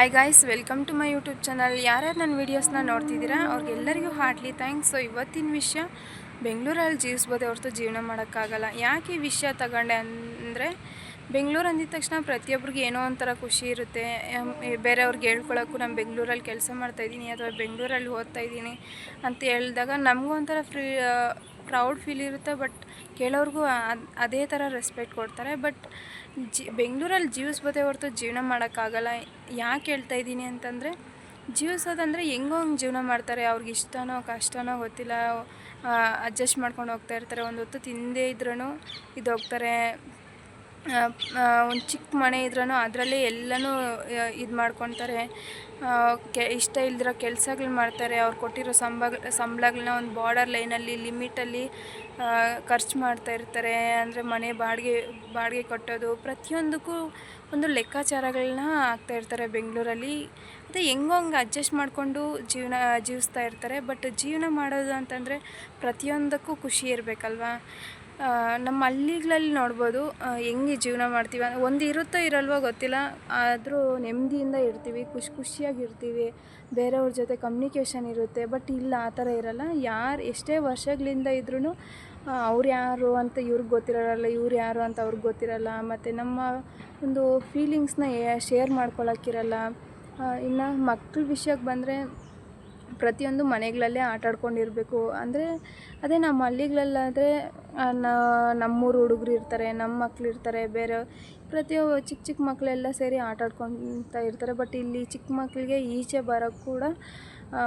Hi guys welcome to my YouTube channel ಯಾರ್ಯಾರು ನನ್ನ ವೀಡಿಯೋಸ್ನ ನೋಡ್ತಿದ್ದೀರಾ, ಅವ್ರಿಗೆಲ್ಲರಿಗೂ ಹಾರ್ಟ್ಲಿ ಥ್ಯಾಂಕ್ಸ್ ಸೊ ಇವತ್ತಿನ ವಿಷಯ, ಬೆಂಗಳೂರಲ್ಲಿ ಜೀವಿಸ್ಬೋದೇ ಹೊರತು ಜೀವನ ಮಾಡೋಕ್ಕಾಗಲ್ಲ. ಯಾಕೆ ಈ ವಿಷಯ ತಗೊಂಡೆ ಅಂದರೆ, ಬೆಂಗಳೂರು ಅಂದಿದ ತಕ್ಷಣ ಪ್ರತಿಯೊಬ್ಬರಿಗೆ ಏನೋ ಒಂಥರ ಖುಷಿ ಇರುತ್ತೆ. ಬೇರೆಯವ್ರಿಗೆ ಹೇಳ್ಕೊಳ್ಳೋಕ್ಕೂ ನಾನು ಬೆಂಗಳೂರಲ್ಲಿ ಕೆಲಸ ಮಾಡ್ತಾಯಿದ್ದೀನಿ ಅಥವಾ ಬೆಂಗಳೂರಲ್ಲಿ ಓದ್ತಾ ಇದ್ದೀನಿ ಅಂತ ಹೇಳಿದಾಗ ನಮಗೂ ಒಂಥರ ಫ್ರೀ ಪ್ರೌಡ್ ಫೀಲ್ ಇರುತ್ತೆ ಬಟ್ ಕೇಳೋರಿಗೂ ಅದ್- ಅದೇ ಥರ ರೆಸ್ಪೆಕ್ಟ್ ಕೊಡ್ತಾರೆ. ಬಟ್ ಜಿ, ಬೆಂಗಳೂರಲ್ಲಿ ಜೀವಿಸ್ಬೋದೇ ಹೊರತು ಜೀವನ ಮಾಡೋಕ್ಕಾಗಲ್ಲ. ಯಾಕೆ ಹೇಳ್ತಾ ಇದ್ದೀನಿ ಅಂತಂದರೆ, ಜೀವಿಸೋದಂದರೆ ಹೆಂಗೋ ಹಂಗೆ ಜೀವನ ಮಾಡ್ತಾರೆ. ಅವ್ರಿಗೆ ಇಷ್ಟನೋ ಕಷ್ಟನೋ ಗೊತ್ತಿಲ್ಲ. ಅಡ್ಜಸ್ಟ್ ಮಾಡ್ಕೊಂಡು ಹೋಗ್ತಾ ಇರ್ತಾರೆ. ಒಂದು ಹೊತ್ತು ತಿಂದೇ ಇದ್ರೂ ಇದು ಹೋಗ್ತಾರೆ. ಒಂದು ಚಿಕ್ಕ ಮನೆ ಇದ್ರೂ ಅದರಲ್ಲೇ ಎಲ್ಲನೂ ಇದು ಮಾಡ್ಕೊತಾರೆ. ಕೆ, ಇಷ್ಟ ಇಲ್ದಿರೋ ಕೆಲಸಗಳು ಮಾಡ್ತಾರೆ. ಅವ್ರು ಕೊಟ್ಟಿರೋ ಸಂಬ ಸಂಬಳಗಳನ್ನ ಒಂದು ಬಾರ್ಡರ್ ಲೈನಲ್ಲಿ ಲಿಮಿಟಲ್ಲಿ ಖರ್ಚು ಮಾಡ್ತಾ ಇರ್ತಾರೆ. ಅಂದರೆ ಮನೆ ಬಾಡಿಗೆ ಬಾಡಿಗೆ ಕಟ್ಟೋದು, ಪ್ರತಿಯೊಂದಕ್ಕೂ ಒಂದು ಲೆಕ್ಕಾಚಾರಗಳನ್ನ ಹಾಕ್ತಾ ಇರ್ತಾರೆ ಬೆಂಗಳೂರಲ್ಲಿ. ಅದೇ ಹೆಂಗೋ ಹಂಗೆ ಅಡ್ಜಸ್ಟ್ ಮಾಡಿಕೊಂಡು ಜೀವನ, ಜೀವಿಸ್ತಾ ಇರ್ತಾರೆ. ಬಟ್ ಜೀವನ ಮಾಡೋದು ಅಂತಂದರೆ ಪ್ರತಿಯೊಂದಕ್ಕೂ ಖುಷಿ ಇರಬೇಕಲ್ವಾ? ನಮ್ಮ ಹಳ್ಳಿಗಳಲ್ಲಿ ನೋಡ್ಬೋದು ಹೆಂಗೆ ಜೀವನ ಮಾಡ್ತೀವಿ ಒಂದು ಇರುತ್ತೋ ಇರಲ್ವೋ ಗೊತ್ತಿಲ್ಲ, ಆದರೂ ನೆಮ್ಮದಿಯಿಂದ ಇರ್ತೀವಿ, ಖುಷಿ ಖುಷಿಯಾಗಿ ಇರ್ತೀವಿ, ಬೇರೆಯವ್ರ ಜೊತೆ ಕಮ್ಯುನಿಕೇಷನ್ ಇರುತ್ತೆ ಬಟ್ ಇಲ್ಲ, ಆ ಥರ ಇರಲ್ಲ. ಯಾರು, ಎಷ್ಟೇ ವರ್ಷಗಳಿಂದ ಇದ್ರೂ ಅವ್ರು ಯಾರು ಅಂತ ಇವ್ರಿಗೆ ಗೊತ್ತಿರಲ್ಲ, ಇವ್ರು ಯಾರು ಅಂತ ಅವ್ರಿಗೆ ಗೊತ್ತಿರಲ್ಲ, ಮತ್ತು ನಮ್ಮ ಒಂದು ಫೀಲಿಂಗ್ಸ್ನ ಶೇರ್ ಮಾಡ್ಕೊಳಕ್ಕಿರಲ್ಲ ಇನ್ನು ಮಕ್ಳ ವಿಷಯಕ್ಕೆ ಬಂದರೆ ಪ್ರತಿಯೊಂದು ಮನೆಗಳಲ್ಲೇ ಆಟಾಡ್ಕೊಂಡಿರಬೇಕು ಅಂದರೆ ಅದೇ ನಮ್ಮ ಹಳ್ಳಿಗಳಲ್ಲಾದರೆ ನಮ್ಮೂರು ಹುಡುಗರು ಇರ್ತಾರೆ, ನಮ್ಮ ಮಕ್ಳು ಇರ್ತಾರೆ, ಬೇರೆ ಪ್ರತಿಯೊ ಚಿಕ್ಕ ಚಿಕ್ಕ ಮಕ್ಕಳೆಲ್ಲ ಸೇರಿ ಆಟ ಆಡ್ಕೊತ ಇರ್ತಾರೆ. ಬಟ್ ಇಲ್ಲಿ ಚಿಕ್ಕ ಮಕ್ಕಳಿಗೆ ಈಚೆ ಬರೋಕ್ಕೆ ಕೂಡ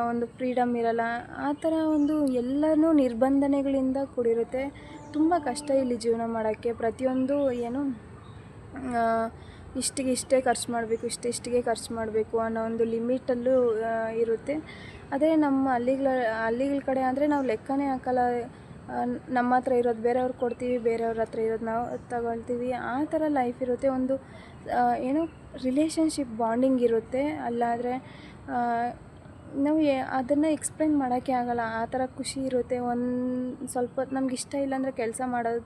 ಒಂದು ಫ್ರೀಡಮ್ ಇರಲ್ಲ. ಆ ಥರ ಒಂದು ಎಲ್ಲನೂ ನಿರ್ಬಂಧನೆಗಳಿಂದ ಕೂಡಿರುತ್ತೆ. ತುಂಬ ಕಷ್ಟ ಇಲ್ಲಿ ಜೀವನ ಮಾಡೋಕ್ಕೆ. ಪ್ರತಿಯೊಂದು ಏನು ಇಷ್ಟಿಗೆ ಇಷ್ಟೇ ಖರ್ಚು ಮಾಡಬೇಕು, ಇಷ್ಟು ಇಷ್ಟಿಗೆ ಖರ್ಚು ಮಾಡಬೇಕು ಅನ್ನೋ ಒಂದು ಲಿಮಿಟಲ್ಲೂ ಇರುತ್ತೆ. ಅದೇ ನಮ್ಮ ಹಳ್ಳಿಗಳ ಹಳ್ಳಿಗಳ ಕಡೆ ಅಂದರೆ ನಾವು ಲೆಕ್ಕನೇ ಹಾಕಲ್ಲ. ನಮ್ಮ ಹತ್ರ ಇರೋದು ಬೇರೆಯವ್ರಿಗೆ ಕೊಡ್ತೀವಿ, ಬೇರೆಯವ್ರ ಹತ್ರ ಇರೋದು ನಾವು ತಗೊಳ್ತೀವಿ. ಆ ಥರ ಲೈಫ್ ಇರುತ್ತೆ. ಒಂದು ಏನೋ ರಿಲೇಷನ್ಶಿಪ್ ಬಾಂಡಿಂಗ್ ಇರುತ್ತೆ. ಅಲ್ಲಾದರೆ ನಾವು ಅದನ್ನು ಎಕ್ಸ್ಪ್ಲೈನ್ ಮಾಡೋಕ್ಕೆ ಆಗಲ್ಲ. ಆ ಥರ ಖುಷಿ ಇರುತ್ತೆ. ಒಂದು ಸ್ವಲ್ಪ ಹೊತ್ತು ನಮ್ಗೆ ಇಷ್ಟ ಇಲ್ಲಾಂದರೆ ಕೆಲಸ ಮಾಡೋದು,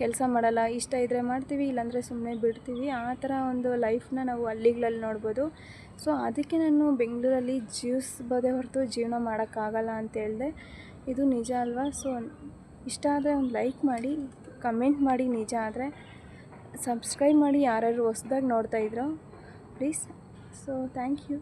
ಕೆಲಸ ಮಾಡಲ್ಲ. ಇಷ್ಟ ಇದ್ದರೆ ಮಾಡ್ತೀವಿ, ಇಲ್ಲಾಂದರೆ ಸುಮ್ಮನೆ ಬಿಡ್ತೀವಿ. ಆ ಥರ ಒಂದು ಲೈಫ್ನ ನಾವು ಹಳ್ಳಿಗಳಲ್ಲಿ ನೋಡ್ಬೋದು. ಸೊ ಅದಕ್ಕೆ ನಾನು ಬೆಂಗಳೂರಲ್ಲಿ ಜೀವಿಸ್ಬೋದೇ ಹೊರತು ಜೀವನ ಮಾಡೋಕ್ಕಾಗಲ್ಲ ಅಂತ ಹೇಳಿದೆ. ಇದು ನಿಜ ಅಲ್ವಾ? ಸೊ ಇಷ್ಟ ಆದರೆ ಒಂದು ಲೈಕ್ ಮಾಡಿ ಕಮೆಂಟ್ ಮಾಡಿ ನಿಜ ಆದರೆ. ಸಬ್ಸ್ಕ್ರೈಬ್ ಮಾಡಿ ಯಾರ್ಯಾರು ಹೊಸ್ದಾಗಿ ನೋಡ್ತಾ ಇದ್ರೋ ಪ್ಲೀಸ್ ಸೊ ಥ್ಯಾಂಕ್ ಯು